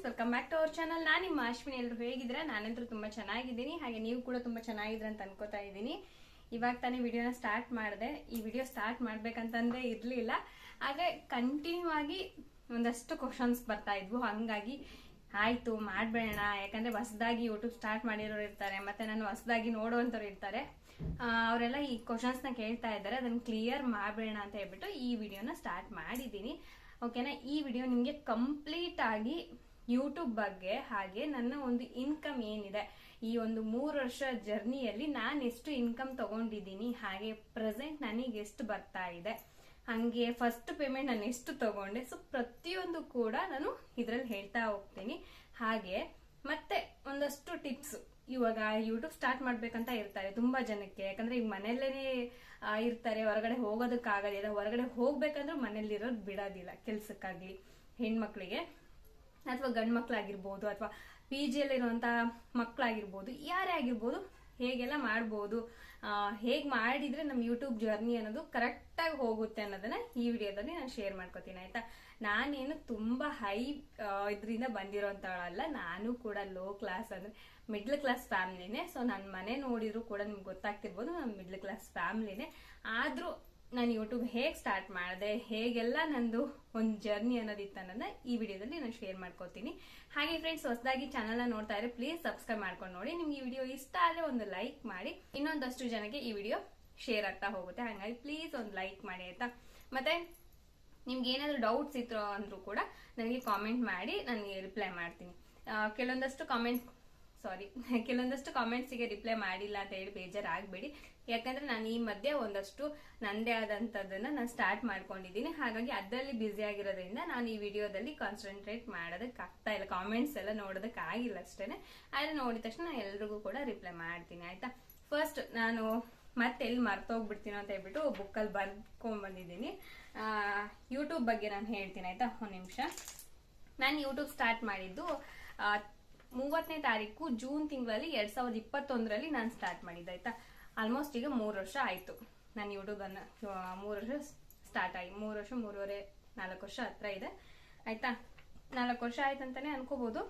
Friends welcome back to our channel ನಾನು ನಿಮ್ಮ ಅಶ್ವಿನಿ ಎಲ್ಲರೂ ಹೇಗಿದ್ರೆ ನಾನಂತೂ ತುಂಬಾ ಚೆನ್ನಾಗಿದ್ದೀನಿ. ಹಾಗೆ ನೀವು ಕೂಡ ತುಂಬಾ ಚೆನ್ನಾಗಿದ್ರೆ ಅಂತ ಅನ್ಕೋತಾ ಇದ್ದೀನಿ. ಇವಾಗ ತಾನೇ ವಿಡಿಯೋನ ಸ್ಟಾರ್ಟ್ ಮಾಡಿದೆ. ಈ ವಿಡಿಯೋ ಸ್ಟಾರ್ಟ್ ಮಾಡ್ಬೇಕಂತಂದ್ರೆ ಇರ್ಲಿಲ್ಲ. ಆದರೆ ಕಂಟಿನ್ಯೂ ಆಗಿ ಒಂದಷ್ಟು ಕ್ವಶನ್ಸ್ ಬರ್ತಾ ಇದ್ವು. ಹಾಗಾಗಿ ಆಯ್ತು ಮಾಡಬೇಡ ಯಾಕಂದ್ರೆ ಹೊಸದಾಗಿ ಯೂಟ್ಯೂಬ್ ಸ್ಟಾರ್ಟ್ ಮಾಡಿರೋರು ಇರ್ತಾರೆ, ಮತ್ತೆ ನಾನು ಹೊಸದಾಗಿ ನೋಡುವಂಥವ್ರು ಇರ್ತಾರೆ. ಅವರೆಲ್ಲ ಈ ಕ್ವಶನ್ಸ್ನ ಕೇಳ್ತಾ ಇದ್ದಾರೆ. ಅದನ್ನು ಕ್ಲಿಯರ್ ಮಾಡ್ಬೇಡ ಅಂತ ಹೇಳ್ಬಿಟ್ಟು ಈ ವಿಡಿಯೋನ ಸ್ಟಾರ್ಟ್ ಮಾಡಿದ್ದೀನಿ. ಓಕೆನಾ ಈ ವಿಡಿಯೋ ನಿಮಗೆ ಕಂಪ್ಲೀಟ್ ಆಗಿ ಯೂಟ್ಯೂಬ್ ಬಗ್ಗೆ ಹಾಗೆ ನನ್ನ ಒಂದು ಇನ್ಕಮ್ ಏನಿದೆ? ಈ ಒಂದು ಮೂರು ವರ್ಷ ಜರ್ನಿಯಲ್ಲಿ ನಾನು ಎಷ್ಟು ಇನ್ಕಮ್ ತಗೊಂಡಿದ್ದೀನಿ, ಹಾಗೆ ಪ್ರೆಸೆಂಟ್ ನನಗೆ ಎಷ್ಟು ಬರ್ತಾ ಇದೆ? ಹಾಗೆ ಫಸ್ಟ್ ಪೇಮೆಂಟ್ ನಾನು ಎಷ್ಟು ತಗೊಂಡೆ? ಸೊ ಪ್ರತಿಯೊಂದು ಕೂಡ ನಾನು ಇದರಲ್ಲಿ ಹೇಳ್ತಾ ಹೋಗ್ತೀನಿ. ಹಾಗೆ ಮತ್ತೆ ಒಂದಷ್ಟು ಟಿಪ್ಸ್ ಇವಾಗ ಯೂಟ್ಯೂಬ್ ಸ್ಟಾರ್ಟ್ ಮಾಡ್ಬೇಕಂತ ಇರ್ತಾರೆ ತುಂಬಾ ಜನಕ್ಕೆ. ಯಾಕಂದ್ರೆ ಈಗ ಮನೆಯಲ್ಲೇ ಇರ್ತಾರೆ. ಹೊರಗಡೆ ಹೋಗೋದಕ್ಕಾಗೋದಿಲ್ಲ. ಹೊರಗಡೆ ಹೋಗ್ಬೇಕಂದ್ರೆ ಮನೇಲಿರೋದು ಬಿಡೋದಿಲ್ಲ ಕೆಲ್ಸಕ್ಕಾಗ್ಲಿ. ಹೆಣ್ಮಕ್ಳಿಗೆ. ಅಥವಾ ಗಂಡ್ ಮಕ್ಕಳಾಗಿರ್ಬೋದು ಅಥವಾ ಪಿ ಜಿಯಲ್ಲಿರುವಂಥ ಮಕ್ಕಳಾಗಿರ್ಬೋದು ಯಾರೇ ಆಗಿರ್ಬೋದು ಹೇಗೆಲ್ಲ ಮಾಡ್ಬೋದು ಹೇಗೆ ಮಾಡಿದ್ರೆ ನಮ್ಮ ಯೂಟ್ಯೂಬ್ ಜರ್ನಿ ಅನ್ನೋದು ಕರೆಕ್ಟಾಗಿ ಹೋಗುತ್ತೆ ಅನ್ನೋದನ್ನ ಈ ವಿಡಿಯೋದಲ್ಲಿ ನಾನು ಶೇರ್ ಮಾಡ್ಕೋತೀನಿ, ಆಯ್ತಾ? ನಾನೇನು ತುಂಬಾ ಹೈ ಇದರಿಂದ ಬಂದಿರೋಂಥವಳಲ್ಲ, ನಾನು ಕೂಡ ಲೋ ಕ್ಲಾಸ್ ಅಂದ್ರೆ ಮಿಡ್ಲ್ ಕ್ಲಾಸ್ ಫ್ಯಾಮ್ಲಿನೇ ಸೊ ನನ್ನ ಮನೆ ನೋಡಿದ್ರು ಕೂಡ ನಿಮ್ಗೆ ಗೊತ್ತಾಗ್ತಿರ್ಬೋದು, ನಾನು ಮಿಡ್ಲ್ ಕ್ಲಾಸ್ ಫ್ಯಾಮ್ಲಿನೇ ಆದ್ರೂ ನಾನು ಯೂಟ್ಯೂಬ್ ಹೇಗೆ ಸ್ಟಾರ್ಟ್ ಮಾಡಿದೆ, ಹೇಗೆಲ್ಲ ನಂದು ಒಂದು ಜರ್ನಿ ಅನ್ನೋದಿತ್ತು ಅನ್ನೋದನ್ನ ಈ ವಿಡಿಯೋದಲ್ಲಿ ನಾನು ಶೇರ್ ಮಾಡ್ಕೋತೀನಿ. ಹಾಗೆ ಫ್ರೆಂಡ್ಸ್ ಹೊಸದಾಗಿ ಚಾನಲ್ನ ನೋಡ್ತಾ ಇದ್ರೆ ಪ್ಲೀಸ್ ಸಬ್ಸ್ಕ್ರೈಬ್ ಮಾಡ್ಕೊಂಡು ನೋಡಿ. ನಿಮ್ಗೆ ಈ ವಿಡಿಯೋ ಇಷ್ಟ ಆದರೆ ಒಂದು ಲೈಕ್ ಮಾಡಿ. ಇನ್ನೊಂದಷ್ಟು ಜನಕ್ಕೆ ಈ ವಿಡಿಯೋ ಶೇರ್ ಆಗ್ತಾ ಹೋಗುತ್ತೆ. ಹಾಗಾಗಿ ಪ್ಲೀಸ್ ಒಂದು ಲೈಕ್ ಮಾಡಿ ಆಯಿತಾ? ಮತ್ತೆ ನಿಮ್ಗೆ ಏನಾದರೂ ಡೌಟ್ಸ್ ಇತ್ತು ಅಂದ್ರೂ ಕೂಡ ನನಗೆ ಕಾಮೆಂಟ್ ಮಾಡಿ, ನನಗೆ ರಿಪ್ಲೈ ಮಾಡ್ತೀನಿ. ಕೆಲವೊಂದಷ್ಟು ಕಾಮೆಂಟ್ ಸಾರಿ ಕೆಲವೊಂದಷ್ಟು ಕಾಮೆಂಟ್ಸಿಗೆ ರಿಪ್ಲೈ ಮಾಡಿಲ್ಲ ಅಂತ ಹೇಳಿ ಬೇಜಾರಾಗಬೇಡಿ. ಯಾಕಂದ್ರೆ ನಾನು ಈ ಮಧ್ಯೆ ಒಂದಷ್ಟು ನನ್ನದೇ ಆದಂಥದ್ದನ್ನು ನಾನು ಸ್ಟಾರ್ಟ್ ಮಾಡ್ಕೊಂಡಿದ್ದೀನಿ. ಹಾಗಾಗಿ ಅದರಲ್ಲಿ ಬ್ಯುಸಿ ಆಗಿರೋದ್ರಿಂದ ನಾನು ಈ ವಿಡಿಯೋದಲ್ಲಿ ಕಾನ್ಸಂಟ್ರೇಟ್ ಮಾಡೋದಕ್ಕೆ ಆಗ್ತಾ ಇಲ್ಲ. ಕಾಮೆಂಟ್ಸ್ ಎಲ್ಲ ನೋಡೋದಕ್ಕೆ ಆಗಿಲ್ಲ ಅಷ್ಟೇನೆ. ಆದ್ರೆ ನೋಡಿದ ತಕ್ಷಣ ನಾನು ಎಲ್ರಿಗೂ ಕೂಡ ರಿಪ್ಲೈ ಮಾಡ್ತೀನಿ, ಆಯ್ತಾ? ಫಸ್ಟ್ ನಾನು ಮತ್ತೆ ಎಲ್ಲಿ ಮರ್ತೋಗ್ಬಿಡ್ತೀನೋ ಅಂತ ಹೇಳ್ಬಿಟ್ಟು ಬುಕ್ಕಲ್ಲಿ ಬರ್ಕೊಂಡ್ ಬಂದಿದ್ದೀನಿ ಯೂಟ್ಯೂಬ್ ಬಗ್ಗೆ ನಾನು ಹೇಳ್ತೀನಿ, ಆಯ್ತಾ? ಒಂದು ನಿಮಿಷ. ನಾನು ಯೂಟ್ಯೂಬ್ ಸ್ಟಾರ್ಟ್ ಮಾಡಿದ್ದು ಮೂವತ್ತನೇ ತಾರೀಕು ಜೂನ್ ತಿಂಗಳಲ್ಲಿ ಎರಡ್ ಸಾವಿರದ ಇಪ್ಪತ್ತೊಂದರಲ್ಲಿ ನಾನು ಸ್ಟಾರ್ಟ್ ಮಾಡಿದ್ದೆ, ಆಯ್ತಾ? ಆಲ್ಮೋಸ್ಟ್ ಈಗ ಮೂರು ವರ್ಷ ಆಯಿತು. ನಾನು ಯೂಟ್ಯೂಬ್ ಅನ್ನ ಮೂರು ವರ್ಷ ಸ್ಟಾರ್ಟ್ ಆಗಿ, ಮೂರು ವರ್ಷ, ಮೂರುವರೆ, ನಾಲ್ಕು ವರ್ಷ ಹತ್ರ ಇದೆ. ಆಯ್ತಾ? ನಾಲ್ಕು ವರ್ಷ ಆಯ್ತು ಅಂತಾನೆ ಅನ್ಕೋಬಹುದು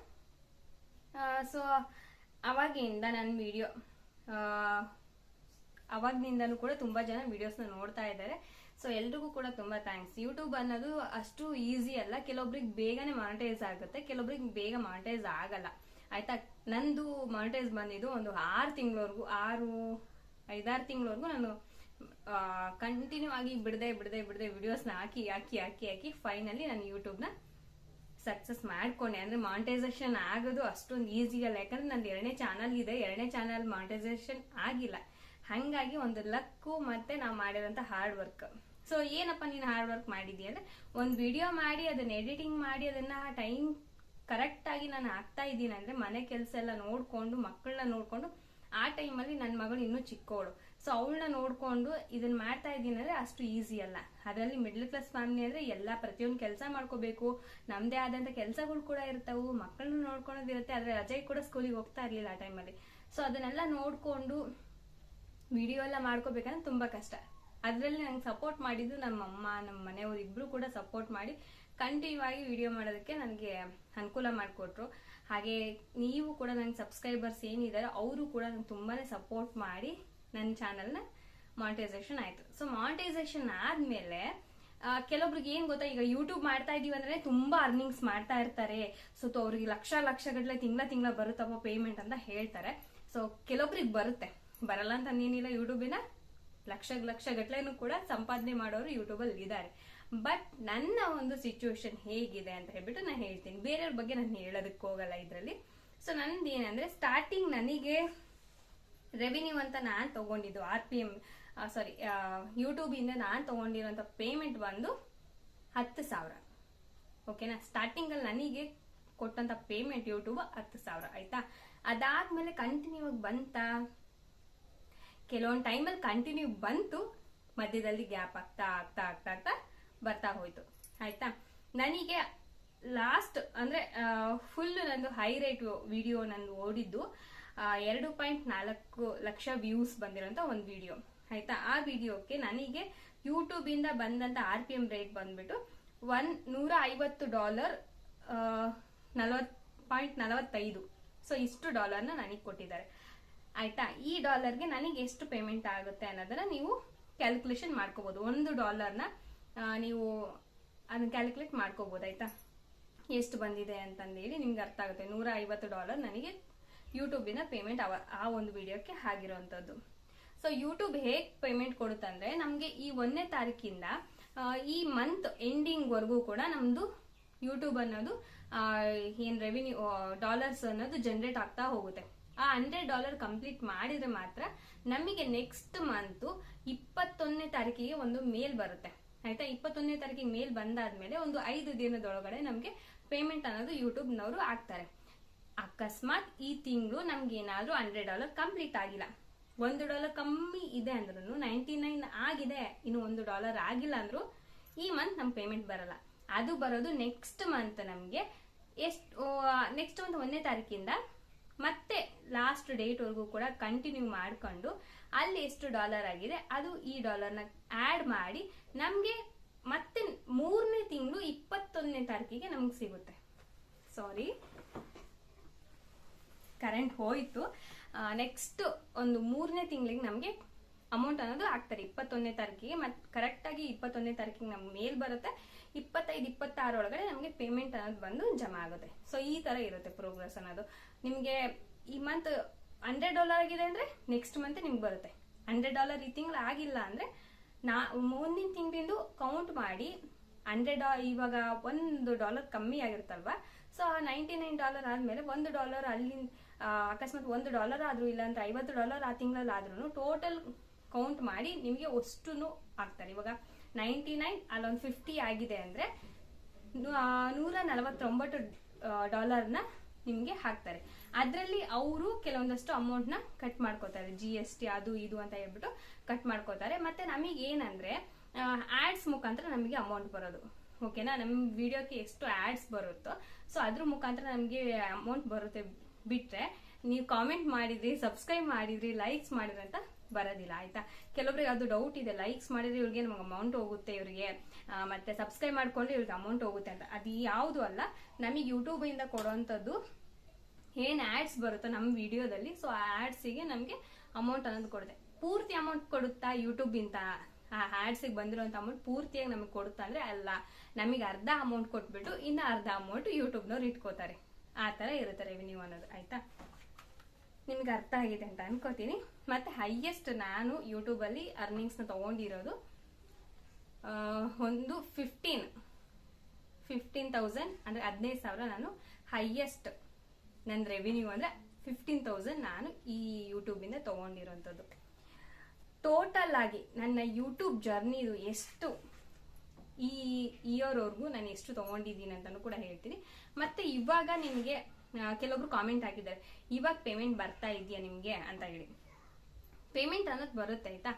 ಸೊ ಅವಾಗಿಂದ ನನ್ನ ವಿಡಿಯೋ ಅವಾಗಿನಿಂದನೂ ಕೂಡ ತುಂಬ ಜನ ವಿಡಿಯೋಸ್ನ ನೋಡ್ತಾ ಇದ್ದಾರೆ. ಸೊ ಎಲ್ರಿಗೂ ಕೂಡ ತುಂಬ ಥ್ಯಾಂಕ್ಸ್ ಯೂಟ್ಯೂಬ್ ಅನ್ನೋದು ಅಷ್ಟು ಈಸಿ ಅಲ್ಲ. ಕೆಲವೊಬ್ರಿಗೆ ಬೇಗನೆ ಮಾನಿಟೈಸ್ ಆಗುತ್ತೆ, ಕೆಲವೊಬ್ರಿಗೆ ಬೇಗ ಮಾನಿಟೈಸ್ ಆಗಲ್ಲ. ಆಯ್ತಾ? ನಂದು ಮಾನಿಟೈಸ್ ಬಂದಿದ್ದು ಒಂದು ಆರು ತಿಂಗಳವರೆಗೂ, ಆರು, ಐದಾರು ತಿಂಗಳವರೆಗೂ ನಾನು ಕಂಟಿನ್ಯೂ ಆಗಿ ಬಿಡದೆ ಬಿಡದೆ ಬಿಡದೆ ವಿಡಿಯೋಸ್ನ ಹಾಕಿ ಹಾಕಿ ಹಾಕಿ ಹಾಕಿ ಫೈನಲಿ ನಾನು ಯೂಟ್ಯೂಬ್ನ ಸಕ್ಸಸ್ ಮಾಡ್ಕೊಂಡೆ. ಅಂದ್ರೆ ಮಾನಿಟೈಸೇಷನ್ ಆಗೋದು ಅಷ್ಟೊಂದು ಈಸಿ ಅಲ್ಲ. ಯಾಕಂದ್ರೆ ನಂದು ಎರಡನೇ ಚಾನಲ್ ಇದೆ. ಎರಡನೇ ಚಾನಲ್ ಮಾನಿಟೈಸೇಷನ್ ಆಗಿಲ್ಲ. ಹಂಗಾಗಿ ಒಂದು ಲಕ್ಕು ಮತ್ತೆ ನಾವು ಮಾಡಿರೋಂಥ ಹಾರ್ಡ್ ವರ್ಕ್ ಸೊ ಏನಪ್ಪ ನೀನು ಹಾರ್ಡ್ ವರ್ಕ್ ಮಾಡಿದ್ಯಾ ಅಂದ್ರೆ, ಒಂದು ವಿಡಿಯೋ ಮಾಡಿ, ಅದನ್ನ ಎಡಿಟಿಂಗ್ ಮಾಡಿ, ಅದನ್ನ ಟೈಮ್ ಕರೆಕ್ಟ್ ಆಗಿ ನಾನು ಆಗ್ತಾ ಇದ್ದೀನಿ ಅಂದ್ರೆ ಮನೆ ಕೆಲಸ ಎಲ್ಲ ನೋಡ್ಕೊಂಡು ಮಕ್ಕಳನ್ನ ನೋಡ್ಕೊಂಡು, ಆ ಟೈಮಲ್ಲಿ ನನ್ನ ಮಗಳು ಇನ್ನೂ ಚಿಕ್ಕವಳು ಸೊ ಅವಳನ್ನ ನೋಡ್ಕೊಂಡು ಇದನ್ನ ಮಾಡ್ತಾ ಇದ್ದೀನಿ ಅಂದ್ರೆ ಅಷ್ಟು ಈಸಿ ಅಲ್ಲ. ಅದರಲ್ಲಿ ಮಿಡ್ಲ್ ಕ್ಲಾಸ್ ಫ್ಯಾಮಿಲಿ ಅಂದ್ರೆ ಎಲ್ಲ ಪ್ರತಿಯೊಂದು ಕೆಲಸ ಮಾಡ್ಕೋಬೇಕು. ನಮ್ಮದೇ ಆದಂತ ಕೆಲಸಗಳು ಕೂಡ ಇರ್ತಾವು. ಮಕ್ಕಳನ್ನ ನೋಡ್ಕೊಳೋದಿರುತ್ತೆ. ಆದರೆ ರಜೆ ಕೂಡ ಸ್ಕೂಲಿಗೆ ಹೋಗ್ತಾ ಇರ್ಲಿಲ್ಲ ಆ ಟೈಮಲ್ಲಿ ಸೊ ಅದನ್ನೆಲ್ಲ ನೋಡ್ಕೊಂಡು ವಿಡಿಯೋ ಎಲ್ಲ ಮಾಡ್ಕೋಬೇಕಂದ್ರೆ ತುಂಬಾ ಕಷ್ಟ. ಅದರಲ್ಲಿ ನಂಗೆ ಸಪೋರ್ಟ್ ಮಾಡಿದ್ದು ನಮ್ಮ ಅಮ್ಮ ನಮ್ಮ ಮನೆಯವರು ಇಬ್ರು ಕೂಡ ಸಪೋರ್ಟ್ ಮಾಡಿ ಕಂಟಿನ್ಯೂ ಆಗಿ ವಿಡಿಯೋ ಮಾಡೋದಕ್ಕೆ ನನಗೆ ಅನುಕೂಲ ಮಾಡಿಕೊಟ್ರು. ಹಾಗೆ ನೀವು ಕೂಡ ನನ್ನ ಸಬ್ಸ್ಕ್ರೈಬರ್ಸ್ ಏನಿದ್ದಾರೆ ಅವರು ಕೂಡ ನಂಗೆ ತುಂಬಾನೇ ಸಪೋರ್ಟ್ ಮಾಡಿ ನನ್ನ ಚಾನಲ್ನ ಮಾನಿಟೈಸೇಷನ್ ಆಯಿತು. ಸೊ ಮಾನಿಟೈಸೇಷನ್ ಆದ್ಮೇಲೆ ಕೆಲವೊಬ್ರಿಗೆ ಏನು ಗೊತ್ತಾ, ಈಗ ಯೂಟ್ಯೂಬ್ ಮಾಡ್ತಾ ಇದೀವಿ ಅಂದ್ರೆ ತುಂಬಾ ಅರ್ನಿಂಗ್ಸ್ ಮಾಡ್ತಾ ಇರ್ತಾರೆ. ಸೊ ಅವ್ರಿಗೆ ಲಕ್ಷ ಲಕ್ಷ ಗಟ್ಲೆ ತಿಂಗಳ ತಿಂಗಳ ಬರುತ್ತಪ್ಪ ಪೇಮೆಂಟ್ ಅಂತ ಹೇಳ್ತಾರೆ. ಸೊ ಕೆಲವೊಬ್ರಿಗೆ ಬರುತ್ತೆ. ಬರಲ್ಲ ಅಂತ ಏನಿಲ್ಲ ಯೂಟ್ಯೂಬಿನ ಲಕ್ಷ ಲಕ್ಷ ಗಟ್ಲೆನೂ ಕೂಡ ಸಂಪಾದನೆ ಮಾಡೋರು ಯೂಟ್ಯೂಬಲ್ಲಿ ಇದ್ದಾರೆ ಬಟ್ ನನ್ನ ಒಂದು ಸಿಚುವೇಶನ್ ಹೇಗಿದೆ ಅಂತ ಹೇಳ್ಬಿಟ್ಟು ನಾನು ಹೇಳ್ತೀನಿ. ಬೇರೆಯವ್ರ ಬಗ್ಗೆ ನಾನು ಹೇಳೋದಕ್ಕೆ ಹೋಗಲ್ಲ ಇದರಲ್ಲಿ. ಸೊ ನಂದು ಏನಂದ್ರೆ ಸ್ಟಾರ್ಟಿಂಗ್ ನನಗೆ ರೆವಿನ್ಯೂ ಅಂತ ನಾನು ತಗೊಂಡಿದ್ದು R P M sorry YouTube ಇಂದ ನಾನು ತಗೊಂಡಿರೋಂಥ ಪೇಮೆಂಟ್ ಬಂದು ಹತ್ತು ಸಾವಿರ. ಓಕೆನಾ ಸ್ಟಾರ್ಟಿಂಗ್ ಅಲ್ಲಿ ನನಗೆ ಕೊಟ್ಟಂತ ಪೇಮೆಂಟ್ ಯೂಟ್ಯೂಬ್ ಹತ್ತು ಸಾವಿರ, ಆಯ್ತಾ? ಅದಾದ್ಮೇಲೆ ಕಂಟಿನ್ಯೂ ಆಗಿ ಬಂತ. ಕೆಲವೊಂದು ಟೈಮಲ್ಲಿ ಕಂಟಿನ್ಯೂ ಬಂತು, ಮಧ್ಯದಲ್ಲಿ ಗ್ಯಾಪ್ ಆಗ್ತಾ ಆಗ್ತಾ ಆಗ್ತಾ ಆಗ್ತಾ. ಬರ್ತಾ ಹೋಯ್ತು. ಆಯ್ತಾ? ನನಗೆ ಲಾಸ್ಟ್ ಅಂದ್ರೆ ಫುಲ್ ನಂದು ಹೈ ರೇಟ್ ವಿಡಿಯೋ ನಂದು ಓಡಿದ್ದು ಎರಡು ಪಾಯಿಂಟ್ ನಾಲ್ಕು ಲಕ್ಷ ವ್ಯೂಸ್ ಬಂದಿರೋಂಥ ಒಂದು ವಿಡಿಯೋ ಆಯ್ತಾ? ಆ ವಿಡಿಯೋಕ್ಕೆ ನನಗೆ ಯೂಟ್ಯೂಬ್ ಇಂದ ಬಂದಂತ ಆರ್ ಪಿ ಎಂ ರೇಟ್ ಬಂದ್ಬಿಟ್ಟು ಒನ್ ನೂರ ಐವತ್ತು ಡಾಲರ್ ಪಾಯಿಂಟ್ ನಲವತ್ತೈದು. ಸೊ ಇಷ್ಟು ಡಾಲರ್ನ ನನಗೆ ಕೊಟ್ಟಿದ್ದಾರೆ. ಆಯ್ತಾ? ಈ ಡಾಲರ್ಗೆ ನನಗೆ ಎಷ್ಟು ಪೇಮೆಂಟ್ ಆಗುತ್ತೆ ಅನ್ನೋದನ್ನ ನೀವು ಕ್ಯಾಲ್ಕುಲೇಷನ್ ಮಾಡ್ಕೋಬಹುದು ಒಂದು ಡಾಲರ್ನ ನೀವು ಅದನ್ನ ಕ್ಯಾಲ್ಕುಲೇಟ್ ಮಾಡ್ಕೋಬಹುದು ಆಯ್ತಾ? ಎಷ್ಟು ಬಂದಿದೆ ಅಂತಂದೇಳಿ ನಿಮ್ಗೆ ಅರ್ಥ ಆಗುತ್ತೆ. ನೂರ ಐವತ್ತು ಡಾಲರ್ ನನಗೆ ಯೂಟ್ಯೂಬಿನ ಪೇಮೆಂಟ್ ಆ ಒಂದು ವಿಡಿಯೋಕ್ಕೆ ಆಗಿರುವಂತದ್ದು ಸೊ ಯೂಟ್ಯೂಬ್ ಹೇಗೆ ಪೇಮೆಂಟ್ ಕೊಡುತ್ತಂದ್ರೆ ನಮಗೆ ಈ ಒಂದನೇ ತಾರೀಕಿಂದ ಈ ಮಂತ್ ಎಂಡಿಂಗ್ವರೆಗೂ ಕೂಡ ನಮ್ಮದು ಯೂಟ್ಯೂಬ್ ಅನ್ನೋದು ಏನ್ ರೆವಿನ್ಯೂ ಡಾಲರ್ಸ್ ಅನ್ನೋದು ಜನರೇಟ್ ಆಗ್ತಾ ಹೋಗುತ್ತೆ. ಆ ಹಂಡ್ರೆಡ್ ಡಾಲರ್ ಕಂಪ್ಲೀಟ್ ಮಾಡಿದ್ರೆ ಮಾತ್ರ ನಮಗೆ ನೆಕ್ಸ್ಟ್ ಮಂತ್ ಇಪ್ಪತ್ತೊಂದನೇ ತಾರೀಕಿಗೆ ಒಂದು ಮೇಲ್ ಬರುತ್ತೆ. ಆಯ್ತಾ, ಇಪ್ಪತ್ತೊಂದನೇ ತಾರೀಕಿಗೆ ಮೇಲ್ ಬಂದಾದ್ಮೇಲೆ ಒಂದು ಐದು ದಿನದೊಳಗಡೆ ನಮಗೆ ಪೇಮೆಂಟ್ ಅನ್ನೋದು ಯೂಟ್ಯೂಬ್ನವರು ಹಾಕ್ತಾರೆ. ಅಕಸ್ಮಾತ್ ಈ ತಿಂಗಳು ನಮ್ಗೆ ಏನಾದ್ರೂ ಹಂಡ್ರೆಡ್ ಡಾಲರ್ ಕಂಪ್ಲೀಟ್ ಆಗಿಲ್ಲ. ಒಂದು ಡಾಲರ್ ಕಮ್ಮಿ ಇದೆ ಅಂದ್ರೂ ನೈಂಟಿ ನೈನ್ ಆಗಿದೆ, ಇನ್ನು ಒಂದು ಡಾಲರ್ ಆಗಿಲ್ಲ ಅಂದ್ರೂ ಈ ಮಂತ್ ನಮ್ ಪೇಮೆಂಟ್ ಬರಲ್ಲ. ಅದು ಬರೋದು ನೆಕ್ಸ್ಟ್ ಮಂತ್ ನಮಗೆ ಎಷ್ಟು ನೆಕ್ಸ್ಟ್ ಒಂದು ಒಂದನೇ ತಾರೀಕಿಂದ ಮತ್ತೆ ಲಾಸ್ಟ್ ಡೇಟ್ವರೆಗೂ ಕೂಡ ಕಂಟಿನ್ಯೂ ಮಾಡ್ಕೊಂಡು ಅಲ್ಲಿ ಎಷ್ಟು ಡಾಲರ್ ಆಗಿದೆ, ಅದು ಈ ಡಾಲರ್ನ ಆಡ್ ಮಾಡಿ ನಮಗೆ ಮತ್ತೆ ಮೂರನೇ ತಿಂಗಳು ಇಪ್ಪತ್ತೊಂದನೇ ತಾರೀಕಿಗೆ ನಮ್ಗೆ ಸಿಗುತ್ತೆ. ಸಾರಿ ಕರೆಂಟ್ ಹೋಯಿತು. ನೆಕ್ಸ್ಟ್ ಒಂದು ಮೂರನೇ ತಿಂಗಳಿಗೆ ನಮಗೆ ಅಮೌಂಟ್ ಅನ್ನೋದು ಹಾಕ್ತಾರೆ ಇಪ್ಪತ್ತೊಂದನೇ ತಾರೀಕಿಗೆ ಮತ್ತೆ ಕರೆಕ್ಟಾಗಿ ಇಪ್ಪತ್ತೊಂದನೇ ತಾರೀಕಿಗೆ ನಮ್ಗೆ ಮೇಲ್ ಬರುತ್ತೆ. ಇಪ್ಪತ್ತೈದು, ಇಪ್ಪತ್ತಾರು ಒಳಗಡೆ ನಮಗೆ ಪೇಮೆಂಟ್ ಅನ್ನೋದು ಬಂದು ಜಮಾ ಆಗುತ್ತೆ. ಸೊ ಈ ತರ ಇರುತ್ತೆ ಪ್ರೋಗ್ರೆಸ್ ಅನ್ನೋದು. ನಿಮಗೆ ಈ ಮಂತ್ ಹಂಡ್ರೆಡ್ ಡಾಲರ್ ಆಗಿದೆ ಅಂದ್ರೆ ನೆಕ್ಸ್ಟ್ ಮಂತ್ ನಿಮ್ಗೆ ಬರುತ್ತೆ. ಹಂಡ್ರೆಡ್ ಡಾಲರ್ ಈ ತಿಂಗಳು ಆಗಿಲ್ಲ ಅಂದ್ರೆ ನಾ, ಮುಂದಿನ ತಿಂಗಳಿಂದು ಕೌಂಟ್ ಮಾಡಿ ಹಂಡ್ರೆಡ್ ಇವಾಗ ಒಂದು ಡಾಲರ್ ಕಮ್ಮಿ ಆಗಿರುತ್ತಲ್ವಾ? ಸೊ ಆ ನೈಂಟಿ ನೈನ್ ಡಾಲರ್ ಆದಮೇಲೆ ಒಂದು ಡಾಲರ್ ಅಲ್ಲಿ ಅಕಸ್ಮಾತ್ ಒಂದು ಡಾಲರ್ ಆದ್ರೂ ಇಲ್ಲ ಅಂತ ಐವತ್ತು ಡಾಲರ್ ಆ ತಿಂಗಳಲ್ಲಿ ಆದ್ರೂ ಟೋಟಲ್ ಕೌಂಟ್ ಮಾಡಿ ನಿಮಗೆ ಅಷ್ಟು ಆಗ್ತಾರೆ. ಇವಾಗ ನೈಂಟಿ ನೈನ್ ಅಲ್ಲೊಂದು ಫಿಫ್ಟಿ ಆಗಿದೆ ಅಂದ್ರೆ ನೂರ ನಲವತ್ತೊಂಬತ್ತು ಡಾಲರ್ನ ನಿಮಗೆ ಹಾಕ್ತಾರೆ. ಅದರಲ್ಲಿ ಅವರು ಕೆಲವೊಂದಷ್ಟು ಅಮೌಂಟ್ನ ಕಟ್ ಮಾಡ್ಕೋತಾರೆ. ಜಿ ಎಸ್ ಟಿ ಅದು ಇದು ಅಂತ ಹೇಳ್ಬಿಟ್ಟು ಕಟ್ ಮಾಡ್ಕೋತಾರೆ. ಮತ್ತೆ ನಮಗೆ ಏನಂದ್ರೆ ಆಡ್ಸ್ ಮುಖಾಂತರ ನಮಗೆ ಅಮೌಂಟ್ ಬರೋದು. ಓಕೆನಾ ನಮ್ಮ ವಿಡಿಯೋಕ್ಕೆ ಎಷ್ಟು ಆಡ್ಸ್ ಬರುತ್ತೋ ಸೊ ಅದ್ರ ಮುಖಾಂತರ ನಮಗೆ ಅಮೌಂಟ್ ಬರುತ್ತೆ ಬಿಟ್ಟರೆ ನೀವು ಕಾಮೆಂಟ್ ಮಾಡಿದ್ರಿ ಸಬ್ಸ್ಕ್ರೈಬ್ ಮಾಡಿದ್ರಿ ಲೈಕ್ಸ್ ಮಾಡಿದ್ರಿ ಅಂತ ಬರೋದಿಲ್ಲ, ಆಯ್ತಾ? ಕೆಲವೊಬ್ರಿಗೆ ಅದು ಡೌಟ್ ಇದೆ. ಲೈಕ್ಸ್ ಮಾಡಿದ್ರೆ ಇವ್ರಿಗೆ ನಮಗೆ ಅಮೌಂಟ್ ಹೋಗುತ್ತೆ ಇವರಿಗೆ. ಮತ್ತೆ ಸಬ್ಸ್ಕ್ರೈಬ್ ಮಾಡ್ಕೊಂಡ್ರೆ ಇವ್ರಿಗೆ ಅಮೌಂಟ್ ಹೋಗುತ್ತೆ ಅಂತ. ಅದು ಯಾವುದು ಅಲ್ಲ, ನಮಗೆ ಯೂಟ್ಯೂಬಿಂದ ಕೊಡುವಂಥದ್ದು ಏನ್ ಆಡ್ಸ್ ಬರುತ್ತೋ ನಮ್ಮ ವಿಡಿಯೋದಲ್ಲಿ ಸೊ ಆ ಆ್ಯಡ್ಸಿಗೆ ನಮಗೆ ಅಮೌಂಟ್ ಅನ್ನೋದು ಕೊಡುತ್ತೆ. ಪೂರ್ತಿ ಅಮೌಂಟ್ ಕೊಡುತ್ತಾ ಯೂಟ್ಯೂಬ್ ಇಂತ ಆ ಆ್ಯಡ್ಸಿಗೆ ಬಂದಿರುವಂತ ಅಮೌಂಟ್ ಪೂರ್ತಿಯಾಗಿ ನಮಗೆ ಕೊಡುತ್ತಾ ಅಂದ್ರೆ ಅಲ್ಲ. ನಮಗೆ ಅರ್ಧ ಅಮೌಂಟ್ ಕೊಟ್ಬಿಟ್ಟು ಇನ್ನ ಅರ್ಧ ಅಮೌಂಟ್ ಯೂಟ್ಯೂಬ್ನವ್ರು ಇಟ್ಕೋತಾರೆ. ಆ ತರ ಇರುತ್ತೆ ರೆವಿನ್ಯೂ ಅನ್ನೋದು, ಆಯಿತಾ? ನಿಮ್ಗೆ ಅರ್ಥ ಆಗಿದೆ ಅಂತ ಅನ್ಕೋತೀನಿ. ಮತ್ತೆ ಹೈಯೆಸ್ಟ್ ನಾನು ಯೂಟ್ಯೂಬ್ ಅಲ್ಲಿ ಅರ್ನಿಂಗ್ಸ್ನ ತಗೊಂಡಿರೋದು ಒಂದು ಫಿಫ್ಟೀನ್ ಫಿಫ್ಟೀನ್ ತೌಸಂಡ್ ಅಂದ್ರೆ ಹದಿನೈದು ಸಾವಿರ ನಾನು ಹೈಯೆಸ್ಟ್ ನನ್ನ ರೆವಿನ್ಯೂ ಅಂದರೆ ಫಿಫ್ಟೀನ್ ತೌಸಂಡ್ ನಾನು ಈ ಯೂಟ್ಯೂಬಿಂದ ತೊಗೊಂಡಿರೋಂಥದ್ದು. ಟೋಟಲ್ ಆಗಿ ನನ್ನ ಯೂಟ್ಯೂಬ್ ಜರ್ನಿದು ಎಷ್ಟು? ಈ ಇಯರ್ವರೆಗೂ ನಾನು ಎಷ್ಟು ತೊಗೊಂಡಿದ್ದೀನಿ ಅಂತಲೂ ಕೂಡ ಹೇಳ್ತೀನಿ. ಮತ್ತೆ ಇವಾಗ ನಿಮಗೆ ಕೆಲವೊಬ್ರು ಕಾಮೆಂಟ್ ಹಾಕಿದ್ದಾರೆ, ಇವಾಗ ಪೇಮೆಂಟ್ ಬರ್ತಾ ಇದೆಯಾ ನಿಮಗೆ? ಅಂತ ಹೇಳಿ. ಪೇಮೆಂಟ್ ಅನ್ನೋದು ಬರುತ್ತೆ ಆಯ್ತಾ?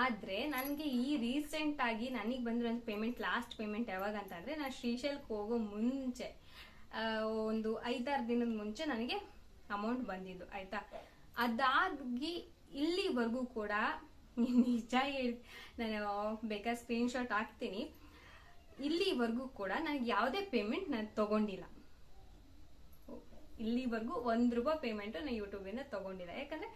ಆದ್ರೆ ನನಗೆ ಈ ರೀಸೆಂಟ್ ಆಗಿ ನನಗೆ ಬಂದಿರೋ ಪೇಮೆಂಟ್ ಲಾಸ್ಟ್ ಪೇಮೆಂಟ್ ಯಾವಾಗ ಅಂತಂದ್ರೆ ನಾನು ಶ್ರೀಶೈಲಕ್ಕೆ ಹೋಗೋ ಮುಂಚೆ. ಒಂದು ಐದಾರು ದಿನದ ಮುಂಚೆ ನನಗೆ ಅಮೌಂಟ್ ಬಂದಿದ್ದು, ಆಯ್ತಾ? ಅದಾಗಿ ಇಲ್ಲಿವರೆಗೂ ಕೂಡ ನಿಜ ಹೇಳಿ, ನಾನು ಬೇಕಾದ್ರೆ ಸ್ಕ್ರೀನ್ ಶಾಟ್ ಹಾಕ್ತೀನಿ. ಇಲ್ಲಿವರೆಗೂ ಕೂಡ ನನಗೆ ಯಾವುದೇ ಪೇಮೆಂಟ್ ನಾನು ತಗೊಂಡಿಲ್ಲ. ಇಲ್ಲಿವರೆಗೂ ಒಂದು ರೂಪಾಯಿ ಪೇಮೆಂಟ್ ನಾನು ಯೂಟ್ಯೂಬಿಂದ ತಗೊಂಡಿಲ್ಲ. ಯಾಕಂದ್ರೆ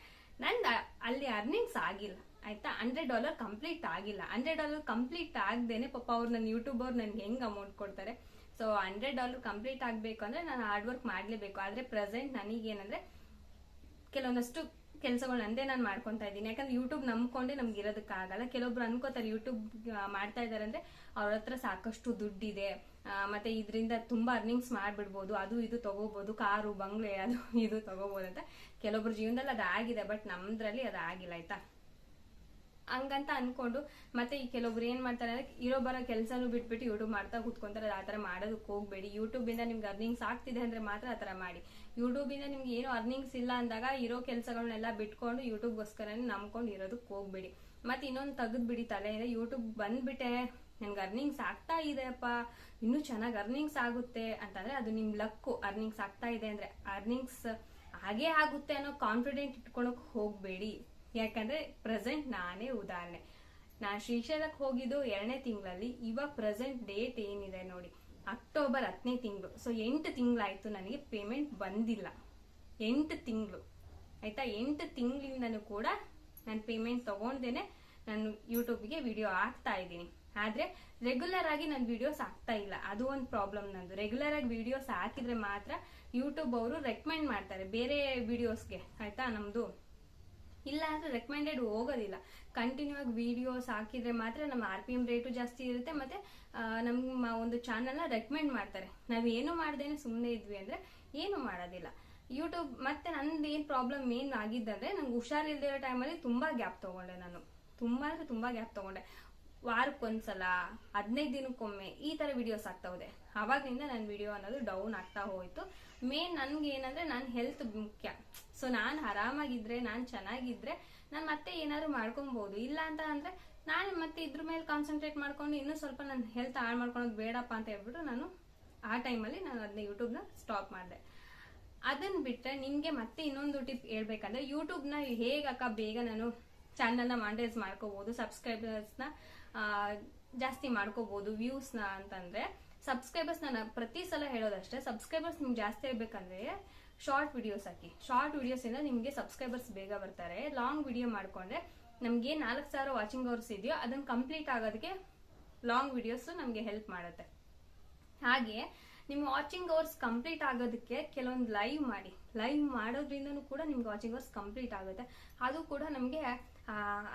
ನಂದು ಅಲ್ಲಿ ಅರ್ನಿಂಗ್ಸ್ ಆಗಿಲ್ಲ, ಆಯ್ತಾ? ಹಂಡ್ರೆಡ್ ಡಾಲರ್ ಕಂಪ್ಲೀಟ್ ಆಗಿಲ್ಲ. ಹಂಡ್ರೆಡ್ ಡಾಲರ್ ಕಂಪ್ಲೀಟ್ ಆಗದೇನೆ ಪಾಪ ಅವ್ರು ನನ್ನ ಯೂಟ್ಯೂಬ್ ಅವ್ರು ನನ್ಗೆ ಹೆಂಗೆ ಅಮೌಂಟ್ ಕೊಡ್ತಾರೆ? ಸೊ ಹಂಡ್ರೆಡ್ ಡಾಲರ್ ಕಂಪ್ಲೀಟ್ ಆಗಬೇಕು ಅಂದ್ರೆ ನಾನು ಹಾರ್ಡ್ ವರ್ಕ್ ಮಾಡಲೇಬೇಕು. ಆದ್ರೆ ಪ್ರೆಸೆಂಟ್ ನನಗೇನಂದ್ರೆ ಕೆಲವೊಂದಷ್ಟು ಕೆಲಸಗಳು ನಂದೇ ನಾನು ಮಾಡ್ಕೊತಾ ಇದ್ದೀನಿ. ಯಾಕಂದ್ರೆ ಯೂಟ್ಯೂಬ್ ನಂಬ್ಕೊಂಡೆ ನಮ್ಗೆ ಇರೋದಕ್ಕಾಗಲ್ಲ. ಕೆಲವೊಬ್ರು ಅನ್ಕೋತಾರೆ ಯೂಟ್ಯೂಬ್ ಮಾಡ್ತಾ ಇದಾರೆ ಅಂದ್ರೆ ಅವ್ರ ಹತ್ರ ಸಾಕಷ್ಟು ದುಡ್ಡಿದೆ. ಮತ್ತೆ ಇದರಿಂದ ತುಂಬಾ ಅರ್ನಿಂಗ್ಸ್ ಮಾಡ್ಬಿಡ್ಬೋದು. ಅದು ಇದು ತಗೋಬಹುದು ಕಾರು, ಬಂಗ್ಲೆ, ಅದು ಇದು ತಗೋಬಹುದು ಅಂತ ಕೆಲವೊಬ್ರು ಜೀವನದಲ್ಲಿ ಅದಾಗಿದೆ. ಬಟ್ ನಮ್ದ್ರಲ್ಲಿ ಅದಾಗಿಲ್ಲ, ಆಯ್ತಾ? ಹಂಗಂತ ಅನ್ಕೊಂಡು ಮತ್ತೆ ಈ ಕೆಲವೊಬ್ರು ಏನ್ ಮಾಡ್ತಾರೆ ಅಂದ್ರೆ ಇರೋ ಬರೋ ಕೆಲಸನೂ ಬಿಟ್ಬಿಟ್ಟು ಯೂಟ್ಯೂಬ್ ಮಾಡ್ತಾ ಕೂತ್ಕೊಂತಾರೆ. ಆ ತರ ಮಾಡೋದಕ್ಕೆ ಹೋಗ್ಬೇಡಿ. ಯೂಟ್ಯೂಬ್ ಇಂದ ನಿಮ್ಗೆ ಅರ್ನಿಂಗ್ಸ್ ಆಗ್ತಿದೆ ಅಂದ್ರೆ ಮಾತ್ರ ಆ ತರ ಮಾಡಿ. ಯೂಟ್ಯೂಬ್ ಇಂದ ನಿಮ್ಗೆ ಏನು ಅರ್ನಿಂಗ್ಸ್ ಇಲ್ಲ ಅಂದಾಗ ಇರೋ ಕೆಲಸಗಳನ್ನೆಲ್ಲ ಬಿಟ್ಕೊಂಡು ಯೂಟ್ಯೂಬ್ಗೋಸ್ಕರನೇ ನಂಬ್ಕೊಂಡು ಇರೋದಕ್ಕೆ ಹೋಗ್ಬೇಡಿ. ಮತ್ತೆ ಇನ್ನೊಂದು ತೆಗೆದು ಬಿಡಿ ತಲೆಯಿಂದ ಯೂಟ್ಯೂಬ್ ಬಂದ್ಬಿಟ್ಟೆ, ನನ್ಗೆ ಅರ್ನಿಂಗ್ಸ್ ಆಗ್ತಾ ಇದೆಯಪ್ಪ. ಇನ್ನೂ ಚೆನ್ನಾಗಿ ಅರ್ನಿಂಗ್ಸ್ ಆಗುತ್ತೆ ಅಂತಂದ್ರೆ ಅದು ನಿಮ್ ಲಕ್ಕು. ಅರ್ನಿಂಗ್ಸ್ ಆಗ್ತಾ ಇದೆ ಅಂದ್ರೆ ಅರ್ನಿಂಗ್ಸ್ ಹಾಗೇ ಆಗುತ್ತೆ ಅನ್ನೋ ಕಾನ್ಫಿಡೆಂಟ್ ಇಟ್ಕೊಳಕ್ ಹೋಗ್ಬೇಡಿ. ಯಾಕಂದ್ರೆ ಪ್ರೆಸೆಂಟ್ ನಾನೇ ಉದಾಹರಣೆ. ನಾನು ಶ್ರೀಶೈಲಕ್ಕೆ ಹೋಗಿದ್ದು ಎರಡನೇ ತಿಂಗಳಲ್ಲಿ, ಇವಾಗ ಪ್ರೆಸೆಂಟ್ ಡೇಟ್ ಏನಿದೆ ನೋಡಿ. ಅಕ್ಟೋಬರ್ ಹತ್ತನೇ ತಿಂಗಳು. ಸೊ ಎಂಟು ತಿಂಗಳಾಯ್ತು, ನನಗೆ ಪೇಮೆಂಟ್ ಬಂದಿಲ್ಲ. ಎಂಟು ತಿಂಗಳು. ಆಯ್ತಾ? ಎಂಟು ತಿಂಗಳಿಂದನೂ ಕೂಡ ನಾನು ಪೇಮೆಂಟ್ ತಗೊಂಡೇನೆ. ನಾನು ಯೂಟ್ಯೂಬ್ಗೆ ವಿಡಿಯೋ ಹಾಕ್ತಾ ಇದ್ದೀನಿ. ಆದ್ರೆ ರೆಗ್ಯುಲರ್ ಆಗಿ ನನ್ನ ವಿಡಿಯೋಸ್ ಆಗ್ತಾ ಇಲ್ಲ. ಅದು ಒಂದು ಪ್ರಾಬ್ಲಮ್ ನಂದು. ರೆಗ್ಯುಲರ್ ಆಗಿ ವಿಡಿಯೋಸ್ ಹಾಕಿದ್ರೆ ಮಾತ್ರ ಯೂಟ್ಯೂಬ್ ಅವರು ರೆಕಮೆಂಡ್ ಮಾಡ್ತಾರೆ ಬೇರೆ ವಿಡಿಯೋಸ್ಗೆ ಆಯ್ತಾ? ನಮ್ದು ಇಲ್ಲ ಅಂದರೆ ರೆಕಮೆಂಡೆಡ್ ಹೋಗೋದಿಲ್ಲ. ಕಂಟಿನ್ಯೂ ಆಗಿ ವಿಡಿಯೋಸ್ ಹಾಕಿದ್ರೆ ಮಾತ್ರ ನಮ್ಮ ಆರ್ ಪಿ ಎಂ ರೇಟು ಜಾಸ್ತಿ ಇರುತ್ತೆ ಮತ್ತೆ ನಮ್ಮ ಒಂದು ಚಾನಲ್ನ ರೆಕಮೆಂಡ್ ಮಾಡ್ತಾರೆ. ನಾವು ಏನು ಮಾಡ್ದೇನೆ ಸುಮ್ಮನೆ ಇದ್ವಿ ಅಂದ್ರೆ ಏನು ಮಾಡೋದಿಲ್ಲ. ಯೂಟ್ಯೂಬ್ ಮತ್ತೆ ನಂದು ಏನು ಪ್ರಾಬ್ಲಮ್ ಏನು ಆಗಿದ್ದಂದ್ರೆ ನಂಗೆ ಹುಷಾರಿಲ್ದೇ ಇರೋ ಟೈಮಲ್ಲಿ ತುಂಬ ಗ್ಯಾಪ್ ತಗೊಂಡೆ ನಾನು. ತುಂಬ ಅಂದ್ರೆ ತುಂಬ ಗ್ಯಾಪ್ ತಗೊಂಡೆ. ವಾರಕ್ಕೊಂದ್ಸಲ, ಹದಿನೈದು ದಿನಕ್ಕೊಮ್ಮೆ ಈ ತರ ವಿಡಿಯೋಸ್ ಆಗ್ತಾ ಹೋದೆ ಅವಾಗಿಂದ ನನ್ನ ವಿಡಿಯೋ ಅನ್ನೋದು ಡೌನ್ ಆಗ್ತಾ ಹೋಯ್ತು. ಮೇನ್ ನನ್ಗೆ ಏನಂದ್ರೆ ನನ್ನ ಹೆಲ್ತ್ ಮುಖ್ಯ. ಸೊ ನಾನು ಆರಾಮಾಗಿದ್ರೆ, ನಾನು ಚೆನ್ನಾಗಿದ್ರೆ ನಾನು ಮತ್ತೆ ಏನಾದ್ರು ಮಾಡ್ಕೊಬಹುದು ಇಲ್ಲ ಅಂತ ಅಂದ್ರೆ ನಾನು ಮತ್ತೆ ಇದ್ರ ಮೇಲೆ ಕಾನ್ಸಂಟ್ರೇಟ್ ಮಾಡ್ಕೊಂಡು ಇನ್ನೂ ಸ್ವಲ್ಪ ನನ್ನ ಹೆಲ್ತ್ ಹಾಳು ಮಾಡ್ಕೊಳೋದು ಬೇಡಪ್ಪ ಅಂತ ಹೇಳ್ಬಿಟ್ಟು ನಾನು ಆ ಟೈಮಲ್ಲಿ ನಾನು ಅದನ್ನ ಯೂಟ್ಯೂಬ್ನ ಸ್ಟಾಪ್ ಮಾಡಿದೆ. ಅದನ್ನ ಬಿಟ್ಟರೆ ನಿಮಗೆ ಮತ್ತೆ ಇನ್ನೊಂದು ಟಿಪ್ ಹೇಳ್ಬೇಕಂದ್ರೆ ಯೂಟ್ಯೂಬ್ನ ಹೇಗೆ ಅಕ್ಕ ಬೇಗ ನಾನು ಚಾನಲ್ನ ಮಾಂಡೈಸ್ ಮಾಡ್ಕೋಬಹುದು ಸಬ್ಸ್ಕ್ರೈಬರ್ಸ್ನ ಜಾಸ್ತಿ ಮಾಡ್ಕೋಬಹುದು ವ್ಯೂಸ್ನ ಅಂತಂದ್ರೆ ಸಬ್ಸ್ಕ್ರೈಬರ್ಸ್ ನಾನು ಪ್ರತಿ ಸಲ ಹೇಳೋದಷ್ಟೇ ಸಬ್ಸ್ಕ್ರೈಬರ್ಸ್ ನಿಮ್ಗೆ ಜಾಸ್ತಿ ಇರ್ಬೇಕಂದ್ರೆ ಶಾರ್ಟ್ ವಿಡಿಯೋಸ್ ಹಾಕಿ. ಶಾರ್ಟ್ ವಿಡಿಯೋಸ್ ಇಂದ ನಿಮ್ಗೆ ಸಬ್ಸ್ಕ್ರೈಬರ್ಸ್ ಬೇಗ ಬರ್ತಾರೆ. ಲಾಂಗ್ ವಿಡಿಯೋ ಮಾಡ್ಕೊಂಡ್ರೆ, ನಮ್ಗೆ ನಾಲ್ಕು ಸಾವಿರ ವಾಚಿಂಗ್ ಅವರ್ಸ್ ಇದೆಯೋ ಅದನ್ನ ಕಂಪ್ಲೀಟ್ ಆಗೋದಕ್ಕೆ ಲಾಂಗ್ ವಿಡಿಯೋಸ್ ನಮ್ಗೆ ಹೆಲ್ಪ್ ಮಾಡುತ್ತೆ. ಹಾಗೆ ನಿಮ್ಮ ವಾಚಿಂಗ್ ಅವರ್ಸ್ ಕಂಪ್ಲೀಟ್ ಆಗೋದಕ್ಕೆ ಕೆಲವೊಂದು ಲೈವ್ ಮಾಡಿ. ಲೈವ್ ಮಾಡೋದ್ರಿಂದನೂ ಕೂಡ ನಿಮ್ಗೆ ವಾಚಿಂಗ್ ಅವರ್ಸ್ ಕಂಪ್ಲೀಟ್ ಆಗುತ್ತೆ. ಅದು ಕೂಡ ನಮಗೆ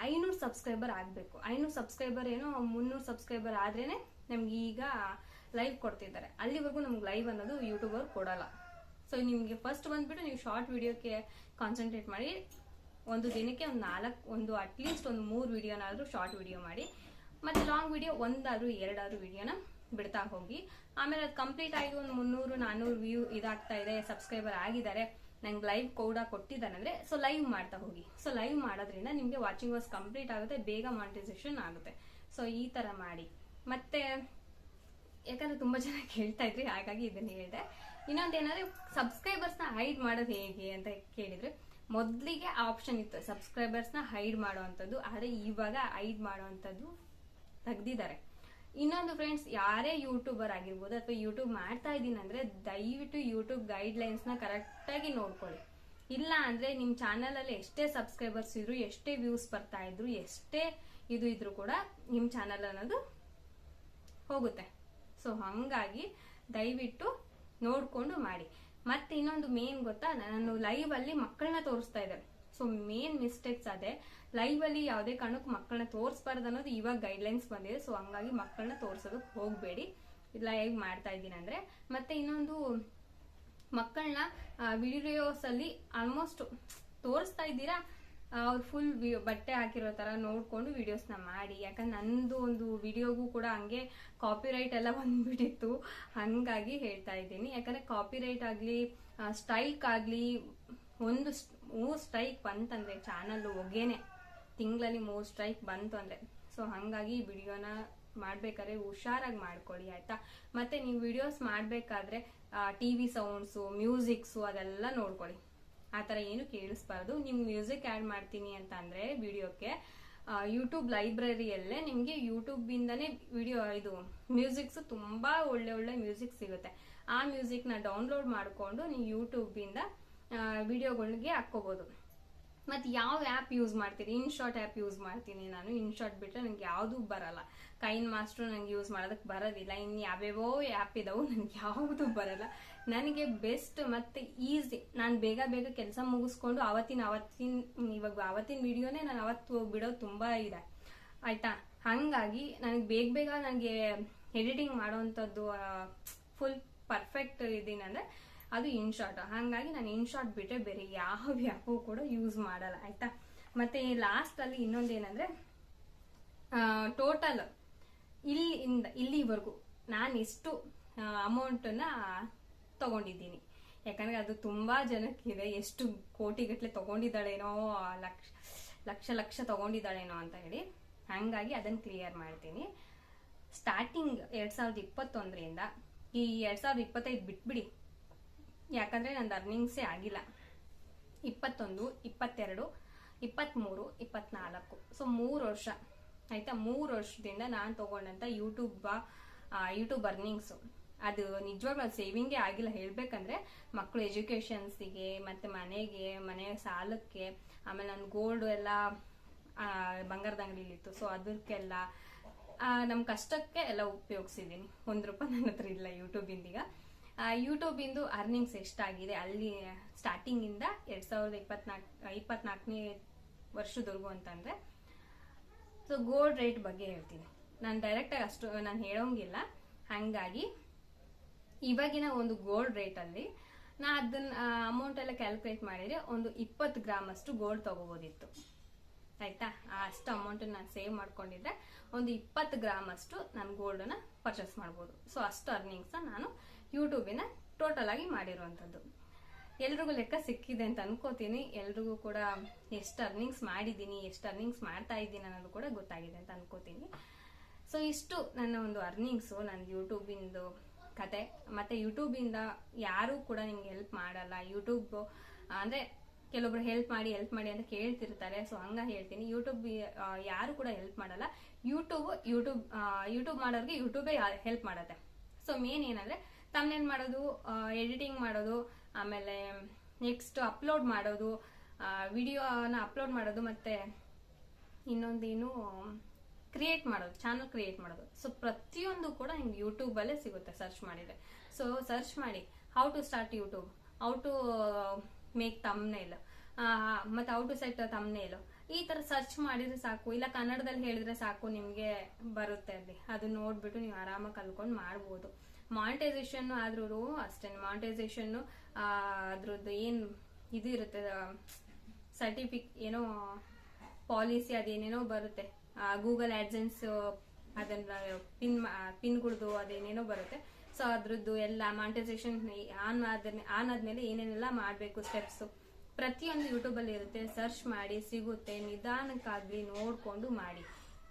ಐನೂರು ಸಬ್ಸ್ಕ್ರೈಬರ್ ಆಗಬೇಕು. ಐನೂರು ಸಬ್ಸ್ಕ್ರೈಬರ್ ಏನೋ ಮುನ್ನೂರು ಸಬ್ಸ್ಕ್ರೈಬರ್ ಆದ್ರೇನೆ ನಮ್ಗೆ ಈಗ ಲೈವ್ ಕೊಡ್ತಿದ್ದಾರೆ. ಅಲ್ಲಿವರೆಗೂ ನಮ್ಗೆ ಲೈವ್ ಅನ್ನೋದು ಯೂಟ್ಯೂಬ್ ಅವ್ರು ಕೊಡಲ್ಲ. ಸೊ ನಿಮಗೆ ಫಸ್ಟ್ ಬಂದ್ಬಿಟ್ಟು ನೀವು ಶಾರ್ಟ್ ವಿಡಿಯೋಕ್ಕೆ ಕಾನ್ಸಂಟ್ರೇಟ್ ಮಾಡಿ, ಒಂದು ದಿನಕ್ಕೆ ಒಂದು ನಾಲ್ಕು, ಒಂದು ಅಟ್ಲೀಸ್ಟ್ ಒಂದು ಮೂರು ವಿಡಿಯೋನಾದರೂ ಶಾರ್ಟ್ ವಿಡಿಯೋ ಮಾಡಿ, ಮತ್ತು ಲಾಂಗ್ ವಿಡಿಯೋ ಒಂದಾದರೂ ಎರಡಾದರೂ ವಿಡಿಯೋನ ಬಿಡ್ತಾ ಹೋಗಿ. ಆಮೇಲೆ ಅದು ಕಂಪ್ಲೀಟ್ ಆಗಿ ಒಂದು ಮುನ್ನೂರು ನಾನ್ನೂರು ವ್ಯೂ ಇದಾಗ್ತಾ ಇದೆ ಸಬ್ಸ್ಕ್ರೈಬರ್ ಆಗಿದ್ದಾರೆ. ನಂಗೆ ಲೈವ್ ಕೂಡ ಕೊಟ್ಟಿದ್ದಾನೆ ಅಂದ್ರೆ ಸೊ ಲೈವ್ ಮಾಡ್ತಾ ಹೋಗಿ. ಸೊ ಲೈವ್ ಮಾಡೋದ್ರಿಂದ ನಿಮಗೆ ವಾಚಿಂಗ್ ವರ್ಸ್ ಕಂಪ್ಲೀಟ್ ಆಗುತ್ತೆ, ಬೇಗ ಮಾನಿಟೈಸೇಷನ್ ಆಗುತ್ತೆ. ಸೊ ಈ ತರ ಮಾಡಿ. ಮತ್ತೆ, ಯಾಕಂದ್ರೆ ತುಂಬಾ ಜನ ಕೇಳ್ತಾ ಇದ್ರಿ, ಹಾಗಾಗಿ ಇದನ್ನು ಹೇಳಿದೆ. ಇನ್ನೊಂದೇನಂದ್ರೆ ಸಬ್ಸ್ಕ್ರೈಬರ್ಸ್ನ ಹೈಡ್ ಮಾಡೋದು ಹೇಗೆ ಅಂತ ಕೇಳಿದ್ರೆ. ಮೊದಲಿಗೆ ಆಪ್ಷನ್ ಇತ್ತು ಸಬ್ಸ್ಕ್ರೈಬರ್ಸ್ ಹೈಡ್ ಮಾಡುವಂಥದ್ದು, ಆದರೆ ಇವಾಗ ಹೈಡ್ ಮಾಡುವಂಥದ್ದು ತೆಗ್ದಿದ್ದಾರೆ. ಇನ್ನೊಂದು ಫ್ರೆಂಡ್ಸ್ ಯಾರೇ ಯೂಟ್ಯೂಬರ್ ಆಗಿರ್ಬೋದು ಅಥವಾ ಯೂಟ್ಯೂಬ್ ಮಾಡ್ತಾ ಇದ್ದೀನಿ ಅಂದ್ರೆ ದಯವಿಟ್ಟು ಯೂಟ್ಯೂಬ್ ಗೈಡ್ಲೈನ್ಸ್ನ ಕರೆಕ್ಟಾಗಿ ನೋಡ್ಕೊಳ್ಳಿ. ಇಲ್ಲ ಅಂದ್ರೆ ನಿಮ್ಮ ಚಾನಲಲ್ಲಿ ಎಷ್ಟೇ ಸಬ್ಸ್ಕ್ರೈಬರ್ಸ್ ಇದ್ರು, ಎಷ್ಟೇ ವ್ಯೂಸ್ ಬರ್ತಾ ಇದ್ರು, ಎಷ್ಟೇ ಇದು ಇದ್ರು ಕೂಡ ನಿಮ್ಮ ಚಾನಲ್ ಅನ್ನೋದು ಹೋಗುತ್ತೆ. ಸೊ ಹಂಗಾಗಿ ದಯವಿಟ್ಟು ನೋಡ್ಕೊಂಡು ಮಾಡಿ. ಮತ್ತೆ ಇನ್ನೊಂದು ಮೇನ್ ಗೊತ್ತಾ? ನಾನು ಲೈವ್ ಅಲ್ಲಿ ಮಕ್ಕಳನ್ನ ತೋರಿಸ್ತಾ ಇದ್ದೆ ಸೊ ಮೇನ್ ಮಿಸ್ಟೇಕ್ಸ್ ಅದೇ ಲೈವ್ ಅಲ್ಲಿ ಯಾವುದೇ ಕಾರಣಕ್ಕೂ ಮಕ್ಕಳನ್ನ ತೋರಿಸಬಾರ್ದು ಅನ್ನೋದು ಇವಾಗ ಗೈಡ್ಲೈನ್ಸ್ ಬಂದಿದೆ. ಸೊ ಹಂಗಾಗಿ ಮಕ್ಕಳನ್ನ ತೋರಿಸೋದಕ್ಕೆ ಹೋಗಬೇಡಿ. ಲೈವ್ ಮಾಡ್ತಾ ಇದ್ದೀನಿ ಅಂದ್ರೆ. ಮತ್ತೆ ಇನ್ನೊಂದು, ಮಕ್ಕಳನ್ನ ವಿಡಿಯೋಸ್ ಅಲ್ಲಿ ಆಲ್ಮೋಸ್ಟ್ ತೋರಿಸ್ತಾ ಇದ್ದೀರಾ? ಅವ್ರು ಫುಲ್ ಬಟ್ಟೆ ಹಾಕಿರೋ ತರ ನೋಡ್ಕೊಂಡು ವಿಡಿಯೋಸ್ನ ಮಾಡಿ. ಯಾಕಂದ್ರೆ ನಂದು ಒಂದು ವಿಡಿಯೋಗೂ ಕೂಡ ಹಂಗೆ ಕಾಪಿರೈಟ್ ಎಲ್ಲ ಬಂದ್ಬಿಟ್ಟಿತ್ತು. ಹಂಗಾಗಿ ಹೇಳ್ತಾ ಇದ್ದೀನಿ. ಯಾಕಂದ್ರೆ ಕಾಪಿರೈಟ್ ಆಗಲಿ ಸ್ಟ್ರೈಕ್ ಆಗ್ಲಿ ಒಂದು ಮೂರು ಸ್ಟ್ರೈಕ್ ಬಂತಂದ್ರೆ ಚಾನಲ್ಲು ಹೊಗೆನೆ ತಿಂಗಳಲ್ಲಿ ಮೂರು ಸ್ಟ್ರೈಕ್ ಬಂತು ಅಂದರೆ. ಸೊ ಹಂಗಾಗಿ ವಿಡಿಯೋನ ಮಾಡ್ಬೇಕಾದ್ರೆ ಹುಷಾರಾಗಿ ಮಾಡ್ಕೊಳ್ಳಿ, ಆಯ್ತಾ? ಮತ್ತೆ ನೀವು ವಿಡಿಯೋಸ್ ಮಾಡಬೇಕಾದ್ರೆ ಟಿ ವಿ ಸೌಂಡ್ಸು ಮ್ಯೂಸಿಕ್ಸು ಅದೆಲ್ಲ ನೋಡ್ಕೊಳ್ಳಿ. ಆ ಥರ ಏನು ಕೇಳಿಸ್ಬಾರ್ದು. ನಿಮ್ಮ ಮ್ಯೂಸಿಕ್ ಆ್ಯಡ್ ಮಾಡ್ತೀನಿ ಅಂತ ಅಂದರೆ ವಿಡಿಯೋಕ್ಕೆ ಯೂಟ್ಯೂಬ್ ಲೈಬ್ರರಿಯಲ್ಲೇ ನಿಮಗೆ ಯೂಟ್ಯೂಬಿಂದನೇ ವಿಡಿಯೋ ಇದು ಮ್ಯೂಸಿಕ್ಸು ತುಂಬ ಒಳ್ಳೆ ಒಳ್ಳೆ ಮ್ಯೂಸಿಕ್ ಸಿಗುತ್ತೆ. ಆ ಮ್ಯೂಸಿಕ್ನ ಡೌನ್ಲೋಡ್ ಮಾಡಿಕೊಂಡು ನೀವು ಯೂಟ್ಯೂಬ್ ಇಂದ ವಿಡಿಯೋಗಳಿಗೆ ಹಾಕೋಬಹುದು ಮತ್ತು ಯಾವ ಆ್ಯಪ್ ಯೂಸ್ ಮಾಡ್ತೀನಿ ಇನ್ಶಾರ್ಟ್ ಆ್ಯಪ್ ಯೂಸ್ ಮಾಡ್ತೀನಿ ನಾನು. ಇನ್ಶಾರ್ಟ್ ಬಿಟ್ಟರೆ ನನಗೆ ಯಾವುದೂ ಬರಲ್ಲ. ಕೈನ್ ಮಾಸ್ಟ್ರು ನಂಗೆ ಯೂಸ್ ಮಾಡೋದಕ್ಕೆ ಬರೋದಿಲ್ಲ. ಇನ್ನು ಯಾವ್ಯಾವೋ ಆ್ಯಪ್ ಇದಾವು ನನಗೆ ಯಾವುದೂ ಬರಲ್ಲ. ನನಗೆ ಬೆಸ್ಟ್ ಮತ್ತು ಈಸಿ ನಾನು ಬೇಗ ಬೇಗ ಕೆಲಸ ಮುಗಿಸ್ಕೊಂಡು ಅವತ್ತಿನ ಅವತ್ತಿನ, ಇವಾಗ ಅವತ್ತಿನ ವಿಡಿಯೋನೇ ನಾನು ಅವತ್ತು ಬಿಡೋದು ತುಂಬ ಇದೆ. ಆಯಿತಾ? ಹಾಗಾಗಿ ನನಗೆ ಬೇಗ ಬೇಗ ನನಗೆ ಎಡಿಟಿಂಗ್ ಮಾಡೋವಂಥದ್ದು ಫುಲ್ ಪರ್ಫೆಕ್ಟ್ ಇದೀನಿ ಅಂದ್ರೆ ಇನ್ ಇನ್ಶಾರ್ಟ್ ಹಾಗಾಗಿ ನಾನು ಇನ್ ಶಾರ್ಟ್ ಬಿಟ್ಟರೆ ಬೇರೆ ಯಾವ ಕೂಡ ಯೂಸ್ ಮಾಡಲ್ಲ, ಆಯ್ತಾ? ಮತ್ತೆ ಲಾಸ್ಟ್ ಅಲ್ಲಿ ಇನ್ನೊಂದೇನಂದ್ರೆ ಟೋಟಲ್ ಇಲ್ಲಿಂದ, ಇಲ್ಲಿವರೆಗೂ ನಾನು ಎಷ್ಟು ಅಮೌಂಟನ್ನ ತಗೊಂಡಿದ್ದೀನಿ. ಯಾಕಂದ್ರೆ ಅದು ತುಂಬಾ ಜನಕ್ಕಿದೆ, ಎಷ್ಟು ಕೋಟಿಗಟ್ಟಲೆ ತಗೊಂಡಿದ್ದಾಳೇನೋ, ಲಕ್ಷ ಲಕ್ಷ ಲಕ್ಷ ತಗೊಂಡಿದ್ದಾಳೇನೋ ಅಂತ ಹೇಳಿ. ಹಂಗಾಗಿ ಅದನ್ನ ಕ್ಲಿಯರ್ ಮಾಡ್ತೀನಿ. ಸ್ಟಾರ್ಟಿಂಗ್ ಎರಡ್ ಸಾವಿರದ ಇಪ್ಪತ್ತೊಂದರಿಂದ ಈ ಎರಡ್ ಸಾವಿರದ ಇಪ್ಪತ್ತೈದು ಬಿಟ್ಬಿಡಿ. ಯಾಕಂದ್ರೆ ನಂದು ಅರ್ನಿಂಗ್ಸೇ ಆಗಿಲ್ಲ. ಇಪ್ಪತ್ತೊಂದು, ಇಪ್ಪತ್ತೆರಡು ಇಪ್ಪತ್ತ್ಮೂರು ಇಪ್ಪತ್ನಾಲ್ಕು. ಸೊ ಮೂರು ವರ್ಷ. ಆಯಿತಾ? ಮೂರು ವರ್ಷದಿಂದ ನಾನು ತಗೊಂಡಂತ ಯೂಟ್ಯೂಬ್ ಯೂಟ್ಯೂಬ್ ಅರ್ನಿಂಗ್ಸು ಅದು ನಿಜವಾಗ್ಲೂ ಅದು ಸೇವಿಂಗೇ ಆಗಿಲ್ಲ. ಹೇಳಬೇಕಂದ್ರೆ ಮಕ್ಕಳು ಎಜುಕೇಷನ್ಸಿಗೆ ಮತ್ತೆ ಮನೆಗೆ, ಮನೆ ಸಾಲಕ್ಕೆ, ಆಮೇಲೆ ನನ್ನ ಗೋಲ್ಡ್ ಎಲ್ಲ ಬಂಗಾರದ ಅಂಗಡಿಲಿತ್ತು ಸೊ ಅದಕ್ಕೆಲ್ಲ ನಮ್ಮ ಕಷ್ಟಕ್ಕೆ ಎಲ್ಲ ಉಪಯೋಗಿಸಿದ್ದೀನಿ. ಒಂದು ರೂಪಾಯಿ ನನ್ನ ಹತ್ರ ಇಲ್ಲ ಯೂಟ್ಯೂಬಿಂದೀಗ ಯೂಟ್ಯೂಬಿಂದು ಅರ್ನಿಂಗ್ಸ್ ಎಷ್ಟಾಗಿದೆ? ಅಲ್ಲಿ ಸ್ಟಾರ್ಟಿಂಗಿಂದ ಎರಡು ಸಾವಿರದ ಇಪ್ಪತ್ನಾಲ್ಕು ಇಪ್ಪತ್ನಾಲ್ಕನೇ ವರ್ಷದವರೆಗೂ ಅಂತಂದರೆ ಸೊ ಗೋಲ್ಡ್ ರೇಟ್ ಬಗ್ಗೆ ಹೇಳ್ತೀನಿ. ನಾನು ಡೈರೆಕ್ಟಾಗಿ ಅಷ್ಟು, ನಾನು ಹೇಳೋಂಗಿಲ್ಲ. ಹಾಗಾಗಿ, ಇವಾಗಿನ ಒಂದು ಗೋಲ್ಡ್ ರೇಟಲ್ಲಿ ನಾ ಅದನ್ನ ಅಮೌಂಟ್ ಎಲ್ಲ ಕ್ಯಾಲ್ಕುಲೇಟ್ ಮಾಡಿದರೆ ಒಂದು ಇಪ್ಪತ್ತು ಗ್ರಾಮ್ ಅಷ್ಟು ಗೋಲ್ಡ್ ತಗೋಬೋದಿತ್ತು. ಆಯ್ತಾ? ಅಷ್ಟು ಅಮೌಂಟ್ ನಾನು ಸೇವ್ ಮಾಡ್ಕೊಂಡಿದ್ರೆ ಒಂದು ಇಪ್ಪತ್ತು ಗ್ರಾಮ್ ಅಷ್ಟು ನಾನು ಗೋಲ್ಡನ್ನ ಪರ್ಚೇಸ್ ಮಾಡ್ಬೋದು. ಸೊ ಅಷ್ಟು ಅರ್ನಿಂಗ್ಸ್ ನಾನು ಯೂಟ್ಯೂಬಿನ ಟೋಟಲ್ ಆಗಿ ಮಾಡಿರುವಂಥದ್ದು. ಎಲ್ರಿಗೂ ಲೆಕ್ಕ ಸಿಕ್ಕಿದೆ ಅಂತ ಅನ್ಕೋತೀನಿ. ಎಲ್ರಿಗೂ ಕೂಡ ಎಷ್ಟು ಅರ್ನಿಂಗ್ಸ್ ಮಾಡಿದ್ದೀನಿ, ಎಷ್ಟು ಅರ್ನಿಂಗ್ಸ್ ಮಾಡ್ತಾ ಇದ್ದೀನಿ ಅನ್ನೋದು ಕೂಡ ಗೊತ್ತಾಗಿದೆ ಅಂತ ಅನ್ಕೋತೀನಿ. ಸೊ ಇಷ್ಟು ನನ್ನ ಒಂದು ಅರ್ನಿಂಗ್ಸು ನನ್ನ ಯೂಟ್ಯೂಬಿಂದು ಕತೆ. ಮತ್ತೆ ಯೂಟ್ಯೂಬಿಂದ ಯಾರೂ ಕೂಡ ನಿಮ್ಗೆ ಹೆಲ್ಪ್ ಮಾಡಲ್ಲ. ಯೂಟ್ಯೂಬ್, ಅಂದ್ರೆ ಕೆಲವೊಬ್ರು ಹೆಲ್ಪ್ ಮಾಡಿ ಹೆಲ್ಪ್ ಮಾಡಿ ಅಂತ ಕೇಳ್ತಿರ್ತಾರೆ. ಸೊ ಹಂಗ ಹೇಳ್ತೀನಿ. ಯೂಟ್ಯೂಬ್ ಯಾರು ಕೂಡ ಹೆಲ್ಪ್ ಮಾಡಲ್ಲ. ಯೂಟ್ಯೂಬ್ ಯೂಟ್ಯೂಬ್ ಯೂಟ್ಯೂಬ್ ಮಾಡೋರಿಗೆ ಯೂಟ್ಯೂಬೇ ಹೆಲ್ಪ್ ಮಾಡತ್ತೆ. ಸೊ ಮೇನ್ ಏನಂದ್ರೆ ತಮ್ನೇನ್ ಮಾಡೋದು ಎಡಿಟಿಂಗ್ ಮಾಡೋದು, ಆಮೇಲೆ ನೆಕ್ಸ್ಟ್ ಅಪ್ಲೋಡ್ ಮಾಡೋದು ವಿಡಿಯೋನ ಅಪ್ಲೋಡ್ ಮಾಡೋದು, ಮತ್ತೆ ಇನ್ನೊಂದೇನು ಕ್ರಿಯೇಟ್ ಮಾಡೋದು ಚಾನಲ್ ಕ್ರಿಯೇಟ್ ಮಾಡೋದು. ಸೊ ಪ್ರತಿಯೊಂದು ಕೂಡ ನಿಮ್ಗೆ ಯೂಟ್ಯೂಬಲ್ಲೇ ಸಿಗುತ್ತೆ ಸರ್ಚ್ ಮಾಡಿದ್ರೆ. ಸೊ ಸರ್ಚ್ ಮಾಡಿ how to start YouTube how to make ಇಲ್ಲ ಮತ್ತೆ ಹೌ ಟು ಸೆಟ್ ಇಲ್ಲ ಈ ತರ ಸರ್ಚ್ ಮಾಡಿದ್ರೆ ಸಾಕು, ಇಲ್ಲ ಕನ್ನಡದಲ್ಲಿ ಹೇಳಿದ್ರೆ ಸಾಕು, ನಿಮ್ಗೆ ಬರುತ್ತೆ ಅಲ್ಲಿ. ಅದನ್ನ ನೋಡ್ಬಿಟ್ಟು ನೀವು ಆರಾಮಾಗಿ ಕಲ್ಕೊಂಡು ಮಾಡ್ಬೋದು. ಮಾನಿಟೈಸೇಷನ್ ಆದ್ರೂ ಅಷ್ಟೇ ಮಾನಿಟೈಸೇಷನ್ ಅದ್ರದ್ದು ಏನು ಇದು ಇರುತ್ತೆ ಸರ್ಟಿಫಿಕ್ ಏನೋ ಪಾಲಿಸಿ ಅದೇನೇನೋ ಬರುತ್ತೆ ಗೂಗಲ್ ಆಡ್ಸೆನ್ಸ್ ಅದನ್ನ ಪಿನ್ ಪಿನ್ಗಳದು ಅದೇನೇನೋ ಬರುತ್ತೆ. ಸೊ ಅದ್ರದ್ದು ಎಲ್ಲ ಮಾನಿಟೈಸೇಷನ್ ಆನ್ ಆದ ಆನ್ ಆದ್ಮೇಲೆ ಏನೇನೆಲ್ಲ ಮಾಡಬೇಕು ಸ್ಟೆಪ್ಸ್ ಪ್ರತಿಯೊಂದು ಯೂಟ್ಯೂಬಲ್ಲಿ ಇರುತ್ತೆ ಸರ್ಚ್ ಮಾಡಿ, ಸಿಗುತ್ತೆ ನಿಧಾನಕ್ಕಾಗ್ಲಿ ನೋಡ್ಕೊಂಡು ಮಾಡಿ.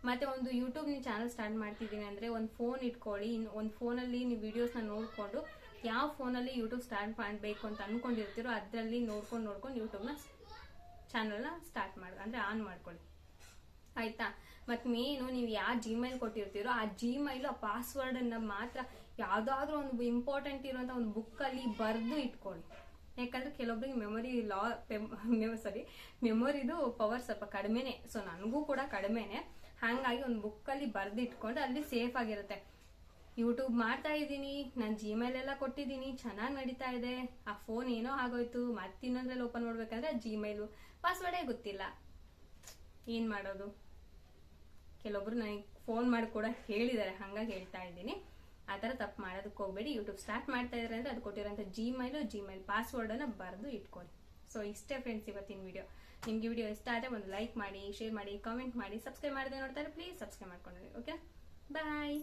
ಮತ್ತೆ ಒಂದು ಯೂಟ್ಯೂಬ್ ನೀವು ಚಾನಲ್ ಸ್ಟಾರ್ಟ್ ಮಾಡ್ತಿದ್ದೀನಿ ಅಂದ್ರೆ ಒಂದು ಫೋನ್ ಇಟ್ಕೊಳ್ಳಿ. ಇನ್ನು ಒಂದು ಫೋನಲ್ಲಿ ನೀವು ವಿಡಿಯೋಸ್ನ ನೋಡಿಕೊಂಡು ಯಾವ ಫೋನಲ್ಲಿ ಯೂಟ್ಯೂಬ್ ಸ್ಟಾರ್ಟ್ ಮಾಡಬೇಕು ಅಂತ ಅನ್ಕೊಂಡಿರ್ತೀರೋ ಅದರಲ್ಲಿ ನೋಡ್ಕೊಂಡು ನೋಡ್ಕೊಂಡು ಯೂಟ್ಯೂಬ್ನ ಚಾನಲ್ನ ಸ್ಟಾರ್ಟ್ ಮಾಡಿ, ಅಂದ್ರೆ ಆನ್ ಮಾಡ್ಕೊಳ್ಳಿ. ಆಯ್ತಾ? ಮತ್ತು ಮೇನು ನೀವು ಯಾವ ಜಿಮೇಲ್ ಕೊಟ್ಟಿರ್ತೀರೋ ಆ ಜಿಮೇಲ್ ಆ ಪಾಸ್ವರ್ಡ್ ಅನ್ನ ಮಾತ್ರ ಯಾವುದಾದ್ರೂ ಒಂದು ಇಂಪಾರ್ಟೆಂಟ್ ಇರುವಂತ ಒಂದು ಬುಕ್ ಅಲ್ಲಿ ಬರ್ದು ಇಟ್ಕೊಳ್ಳಿ. ಯಾಕಂದ್ರೆ ಕೆಲವೊಬ್ರಿಗೆ ಮೆಮೊರಿ ಲಾ ಸಾರಿ ಮೆಮೊರಿದು ಪವರ್ ಸ್ವಲ್ಪ ಕಡಿಮೆನೆ. ಸೊ ನನಗೂ ಕೂಡ ಕಡಿಮೆನೆ. ಹಾಗಾಗಿ ಒಂದು ಬುಕ್ಕಲ್ಲಿ ಬರ್ದು ಇಟ್ಕೊಂಡ್ರೆ ಅಲ್ಲಿ ಸೇಫ್ ಆಗಿರುತ್ತೆ. ಯೂಟ್ಯೂಬ್ ಮಾಡ್ತಾ ಇದ್ದೀನಿ, ನಾನು ಜಿಮೇಲ್ ಎಲ್ಲ ಕೊಟ್ಟಿದ್ದೀನಿ, ಚೆನ್ನಾಗಿ ನಡೀತಾ ಇದೆ. ಆ ಫೋನ್ ಏನೋ ಆಗೋಯ್ತು, ಮತ್ತಿನ್ನೊಂದ್ರಲ್ಲಿ ಓಪನ್ ಮಾಡ್ಬೇಕಂದ್ರೆ ಜಿಮೇಲು ಪಾಸ್ವರ್ಡೇ ಗೊತ್ತಿಲ್ಲ. ಏನು ಮಾಡೋದು? ಕೆಲವೊಬ್ರು ನನಗೆ ಫೋನ್ ಮಾಡಿ ಕೂಡ ಹೇಳಿದ್ದಾರೆ, ಹಂಗಾಗಿ ಹೇಳ್ತಾ ಇದ್ದೀನಿ. ಆ ಥರ ತಪ್ಪು ಮಾಡೋದಕ್ಕೆ ಹೋಗ್ಬೇಡಿ. ಯೂಟ್ಯೂಬ್ ಸ್ಟಾರ್ಟ್ ಮಾಡ್ತಾ ಇದ್ರೆ ಅಂದ್ರೆ ಅದು ಕೊಟ್ಟಿರೋಂಥ ಜಿಮೇಲು ಜಿಮೇಲ್ ಪಾಸ್ವರ್ಡನ್ನು ಬರೆದು ಇಟ್ಕೊಳ್ಳಿ. ಸೊ ಇಷ್ಟೇ ಫ್ರೆಂಡ್ಸ್ ಇವತ್ತಿನ ವಿಡಿಯೋ ನಿಮ್ಗೆ ವಿಡಿಯೋ ಇಷ್ಟ ಆದರೆ ಒಂದು ಲೈಕ್ ಮಾಡಿ ಶೇರ್ ಮಾಡಿ ಕಾಮೆಂಟ್ ಮಾಡಿ ಸಬ್ಸ್ಕ್ರೈಬ್ ಮಾಡದೆ ನೋಡ್ತಾರೆ ಪ್ಲೀಸ್ ಸಬ್ಸ್ಕ್ರೈಬ್ ಮಾಡ್ಕೊಂಡು ಓಕೆ ಬಾಯ್